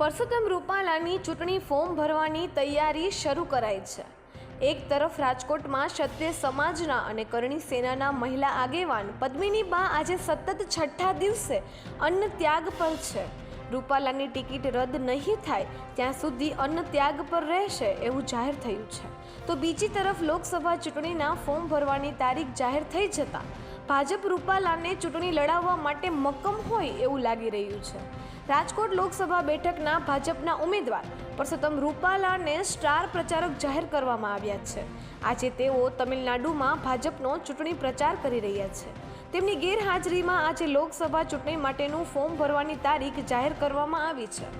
પરસોત્તમ રૂપાલાની ચૂંટણી ફોર્મ ભરવાની તૈયારી શરૂ કરાઈ છે. એક તરફ રાજકોટમાં ક્ષત્રિય સમાજના અને કરણી સેનાના મહિલા આગેવાન પદ્મિની બા આજે સતત છઠ્ઠા દિવસે અન્ન ત્યાગ પર છે. રૂપાલાની ટિકિટ રદ નહીં થાય ત્યાં સુધી અન્ન ત્યાગ પર રહેશે એવું જાહેર થયું છે. તો બીજી તરફ લોકસભા ચૂંટણીના ફોર્મ ભરવાની તારીખ જાહેર થઈ જતાં ભાજપ રૂપાલાને ચૂંટણી લડાવવા માટે મક્કમ હોય એવું લાગી રહ્યું છે. રાજકોટ લોકસભા બેઠકના ભાજપના ઉમેદવાર પરસોત્તમ રૂપાલાને સ્ટાર પ્રચારક જાહેર કરવામાં આવ્યા છે. આજે તેઓ તમિલનાડુમાં ભાજપનો ચૂંટણી પ્રચાર કરી રહ્યા છે. તેમની ગેરહાજરીમાં આજે લોકસભા ચૂંટણી માટેનું ફોર્મ ભરવાની તારીખ જાહેર કરવામાં આવી છે.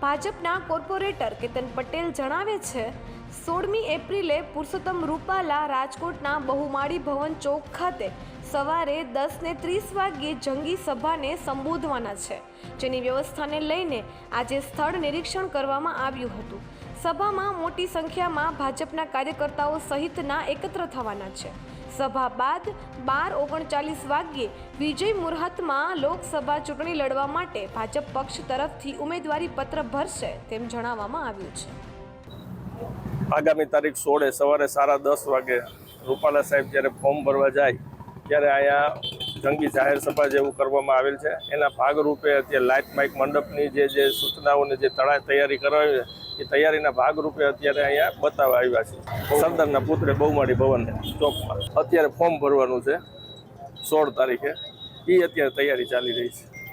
ભાજપના કોર્પોરેટર કેતન પટેલ જણાવે છે સોળમી એપ્રિલે પુરુષોત્તમ રૂપાલા રાજકોટના બહુમાળી ભવન ચોક ખાતે સવારે દસ ને ત્રીસ વાગ્યે જંગી સભાને સંબોધવાના છે, જેની વ્યવસ્થાને લઈને આજે સ્થળ નિરીક્ષણ કરવામાં આવ્યું હતું. સભામાં મોટી સંખ્યામાં ભાજપના કાર્યકર્તાઓ સહિતના એકત્ર થવાના છે. સભા બાદ બાર ઓગણચાલીસ વાગ્યે વિજય મુહૂર્તમાં લોકસભા ચૂંટણી લડવા માટે ભાજપ પક્ષ તરફથી ઉમેદવારી પત્ર ભરશે તેમ જણાવવામાં આવ્યું છે. આગામી તારીખ સોળે, સવારે સાડા દસ વાગે રૂપાલા સાહેબ જ્યારે ફોર્મ ભરવા જાય, ત્યારે અહીંયા જંગી જાહેર સભા જેવું કરવામાં આવેલ છે. એના ભાગરૂપે અત્યારે લાઇટ માઇક મંડપની જે જે સૂચનાઓની જે તળા તૈયારી કરાવી છે, એ તૈયારીના ભાગરૂપે અત્યારે અહીંયા બતાવવા આવ્યા છે. સરદારના પુત્રે બહુમાળી ભવન ચોકમાં. અત્યારે ફોર્મ ભરવાનું છે સોળ તારીખે. એ અત્યારે તૈયારી ચાલી રહી છે.